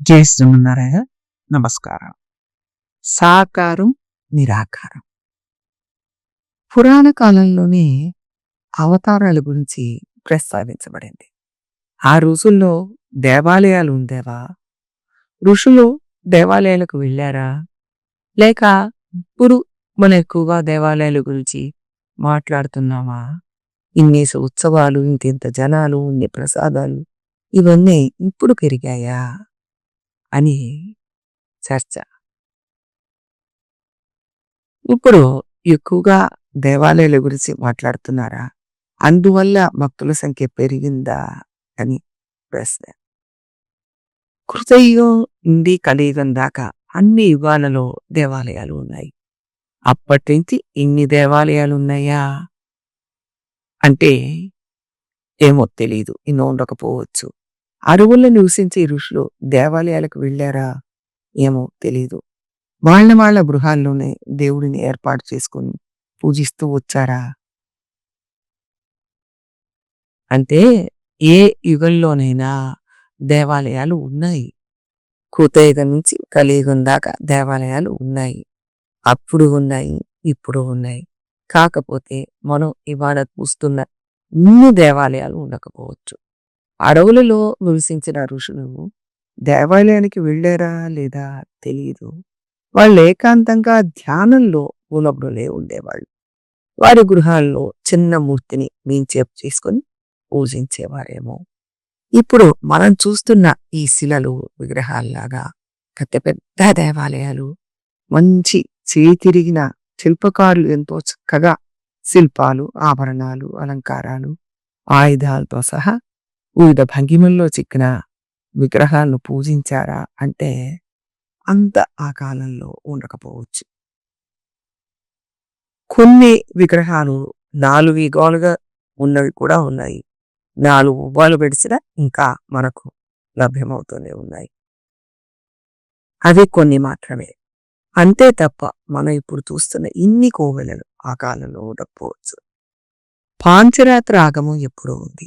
జై శ్రీమన్నారాయణ నమస్కారం సాకారం నిరాకారం పురాణ కాలంలోనే అవతారాల గురించి ప్రస్తావించబడింది ఆ రోజుల్లో దేవాలయాలు ఉండేవా ఋషులు దేవాలయాలకు వెళ్ళారా లేక ఇప్పుడు మన ఎక్కువగా దేవాలయాల గురించి మాట్లాడుతున్నామా ఇన్ని ఉత్సవాలు ఇంతింత జనాలు ఇన్ని ప్రసాదాలు ఇవన్నీ ఇప్పుడు పెరిగాయా అని చర్చ. ఇప్పుడు ఎక్కువగా దేవాలయాల గురించి మాట్లాడుతున్నారా? అందువల్ల భక్తుల సంఖ్య పెరిగిందా అని ప్రశ్న. కృతయుగం నుండి కలియుగం దాకా అన్ని యుగాలలో దేవాలయాలు ఉన్నాయి. అప్పటి నుంచి ఇన్ని దేవాలయాలు ఉన్నాయా? అంటే ఏమో తెలీదు. ఇన్నో ఉండకపోవచ్చు. అరువుల్లో నివసించే ఋషులు దేవాలయాలకు వెళ్ళారా ఏమో తెలీదు. వాళ్ళ వాళ్ళ గృహాల్లోనే దేవుడిని ఏర్పాటు చేసుకుని పూజిస్తూ వచ్చారా? అంటే ఏ యుగంలోనైనా దేవాలయాలు ఉన్నాయి. కృతయుగం నుంచి కలియుగం దాకా దేవాలయాలు ఉన్నాయి. అప్పుడు ఉన్నాయి ఇప్పుడు ఉన్నాయి. కాకపోతే మనం ఇవాళ చూస్తున్న ఇన్ని దేవాలయాలు ఉండకపోవచ్చు. అడవులలో నివసించిన ఋషులు దేవాలయానికి వెళ్ళారా లేదా తెలియదు వాళ్ళు ఏకాంతంగా ధ్యానంలో మూలబ్రులే ఉండేవాళ్ళు. వారి గృహాల్లో చిన్న మూర్తిని మీంచేపు చేసుకొని పూజించేవారేమో. ఇప్పుడు మనం చూస్తున్న ఈ శిలలు విగ్రహాల్లాగా పెద్ద పెద్ద దేవాలయాలు మంచి చేతిరిగిన శిల్పకారులు ఎంతో చక్కగా శిల్పాలు ఆభరణాలు అలంకారాలు ఆయుధాలతో సహా వివిధ భంగిమల్లో చిక్కిన విగ్రహాలను పూజించారా అంటే అంత ఆ కాలంలో ఉండకపోవచ్చు. కొన్ని విగ్రహాలు నాలుగు యుగాలుగా ఉన్నవి కూడా ఉన్నాయి. నాలుగు ఉవ్వాలు పెడిచినా ఇంకా మనకు లభ్యమవుతూనే ఉన్నాయి. అవి కొన్ని మాత్రమే. అంతే తప్ప మనం ఇప్పుడు చూస్తున్న ఇన్ని కోవెలను ఆ కాలంలో ఉండకపోవచ్చు. పాంచరాత్ర ఆగమం ఎప్పుడూ ఉంది.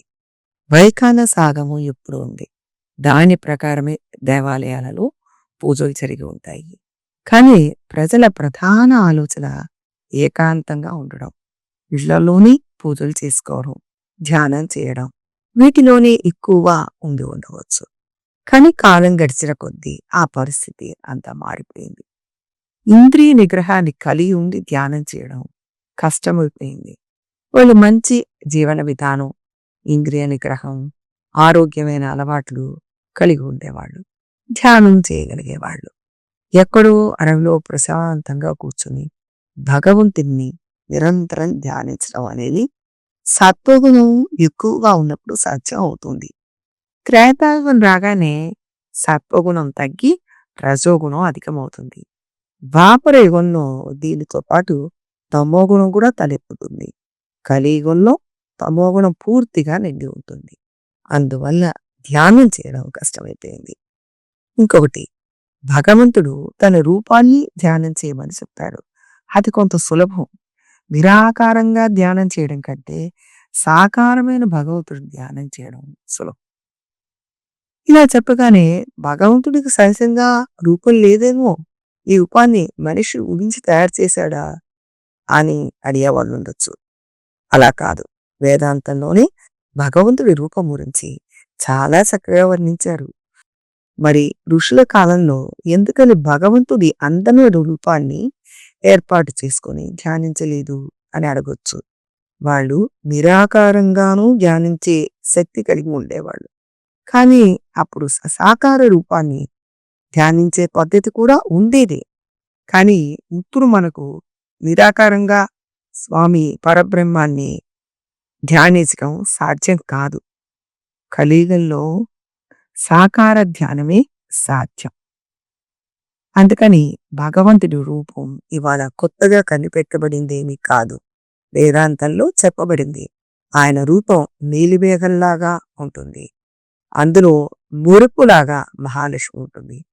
వైఖాన సాగము ఎప్పుడు ఉంది? దాని ప్రకారమే దేవాలయాలలో పూజలు జరిగి ఉంటాయి. కానీ ప్రజల ప్రధాన ఆలోచన ఏకాంతంగా ఉండడం. ఇళ్ళలోనే పూజలు చేసుకోవడం ధ్యానం చేయడం వీటిలోనే ఎక్కువ ఉండి ఉండవచ్చు. కానీ కాలం గడిచిన కొద్దీ ఆ పరిస్థితి అంతా మారిపోయింది. ఇంద్రియ నిగ్రహాన్ని కలిగి ఉండి ధ్యానం చేయడం కష్టమైపోయింది. వాళ్ళు మంచి జీవన విధానం ఇంద్రియ నిగ్రహం ఆరోగ్యమైన అలవాట్లు కలిగి ఉండేవాళ్ళు ధ్యానం చేయగలిగేవాళ్ళు. ఎక్కడో అడవిలో ప్రశాంతంగా కూర్చుని భగవంతుణ్ణి నిరంతరం ధ్యానించడం అనేది సత్వగుణం ఎక్కువగా ఉన్నప్పుడు సాధ్యం అవుతుంది. త్రేతాయుగం రాగానే సత్వగుణం తగ్గి రజోగుణం అధికమవుతుంది. వాపర యుగంలో దీనితో పాటు తమోగుణం కూడా తలెత్తుతుంది. కలియుగంలో తమోగుణం పూర్తిగా నిండి ఉంటుంది. అందువల్ల ధ్యానం చేయడం కష్టమైపోయింది. ఇంకొకటి భగవంతుడు తన రూపాన్ని ధ్యానం చేయమని చెప్తాడు. అది కొంత సులభం. నిరాకారంగా ధ్యానం చేయడం కంటే సాకారమైన భగవంతుడు ధ్యానం చేయడం సులభం. ఇలా చెప్పగానే భగవంతుడికి సహజంగా రూపం లేదేమో ఈ రూపాన్ని మనిషి ఊహించి తయారు చేశాడా అని అడిగేవాళ్ళు ఉండొచ్చు. అలా కాదు. వేదాంతంలోనే భగవంతుడి రూపం గురించి చాలా చక్కగా వర్ణించారు. మరి ఋషుల కాలంలో ఎందుకని భగవంతుడి అందమైన రూపాన్ని ఏర్పాటు చేసుకొని ధ్యానించలేదు అని అడగొచ్చు. వాళ్ళు నిరాకారంగానూ ధ్యానించే శక్తి కలిగి ఉండేవాళ్ళు. కానీ అప్పుడు సాకార రూపాన్ని ధ్యానించే పద్ధతి కూడా ఉండేది. కానీ ఇప్పుడు మనకు నిరాకారంగా స్వామి పరబ్రహ్మాన్ని ధ్యానించడం సాధ్యం కాదు. కలియుగంలో సాకార ధ్యానమే సాధ్యం. అందుకని భగవంతుడి రూపం ఇవాళ కొత్తగా కనిపెట్టబడిందేమీ కాదు. వేదాంతంలో చెప్పబడింది. ఆయన రూపం నీలిమేఘంలాగా ఉంటుంది. అందులో మురుపులాగా మహాలక్ష్మి ఉంటుంది.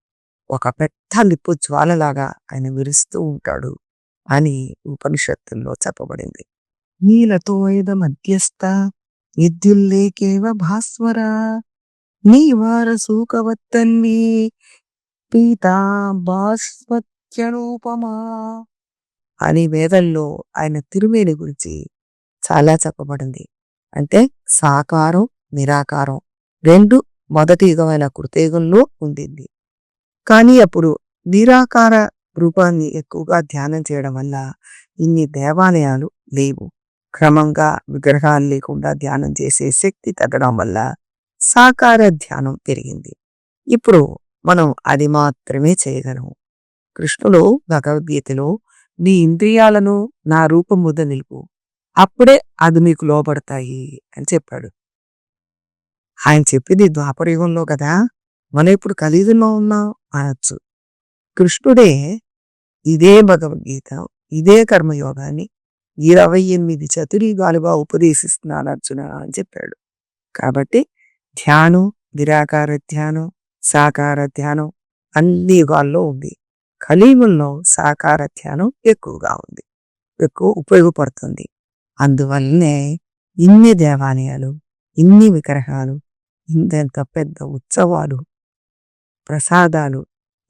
ఒక పెద్ద లిప్పు జ్వాలలాగా ఆయన విరుస్తూ ఉంటాడు అని ఉపనిషత్తుల్లో చెప్పబడింది. నీలతోయద మధ్యస్థ విద్యుల్లేకేవ భాస్వర నీ వార సూకవత్తన్వి పీతా భాస్వత్యనూపమా? అని వేదంలో ఆయన తిరుమేని గురించి చాలా చెప్పబడింది. అంటే సాకారం నిరాకారం రెండు మొదటి యుగమైన కృతయుగంలో ఉండింది. కానీ అప్పుడు నిరాకార రూపాన్ని ఎక్కువగా ధ్యానం చేయడం వల్ల ఇన్ని దేవాలయాలు లేవు. క్రమంగా విగ్రహాలు లేకుండా ధ్యానం చేసే శక్తి తగ్గడం వల్ల సాకార ధ్యానం పెరిగింది. ఇప్పుడు మనం అది మాత్రమే చేయగలము. కృష్ణుడు భగవద్గీతలో నీ ఇంద్రియాలను నా రూపం ముద్ద నిలుపు. అప్పుడే అది మీకు లోపడతాయి అని చెప్పాడు. ఆయన చెప్పింది ద్వాపరయుగంలో కదా. మనం ఇప్పుడు కలియుగంలో ఉన్నాం అనొచ్చు. కృష్ణుడే ఇదే భగవద్గీత ఇదే కర్మయోగాన్ని ఇరవై ఎనిమిది చతురీగాలుగా ఉపదేశిస్తున్నాను అర్జున అని చెప్పాడు. కాబట్టి ధ్యానం నిరాకార ధ్యానం సాకార ధ్యానం అన్ని యుగాల్లో ఉంది. కలీముల్లో సాకార ధ్యానం ఎక్కువగా ఉంది. ఎక్కువ ఉపయోగపడుతుంది. అందువల్లనే ఇన్ని దేవాలయాలు ఇన్ని విగ్రహాలు ఇంత పెద్ద ఉత్సవాలు ప్రసాదాలు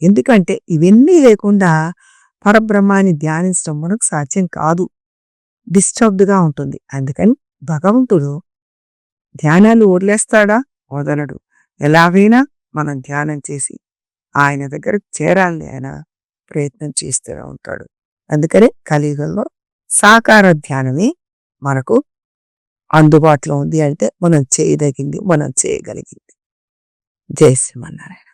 ఎందుకంటే ఇవన్నీ లేకుండా పరబ్రహ్మాన్ని ధ్యానించడం మనకు సాధ్యం కాదు. డిస్టర్బ్డ్గా ఉంటుంది. అందుకని భగవంతుడు ధ్యానాలు వదిలేస్తాడా? వదలడు. ఎలాగైనా మనం ధ్యానం చేసి ఆయన దగ్గరకు చేరాలని ఆయన ప్రయత్నం చేస్తూనే ఉంటాడు. అందుకని కలియుగంలో సాకార ధ్యానమే మనకు అందుబాటులో ఉంది అంటే మనం చేయదగింది మనం చేయగలిగింది. జై శ్రీమన్నారాయణ.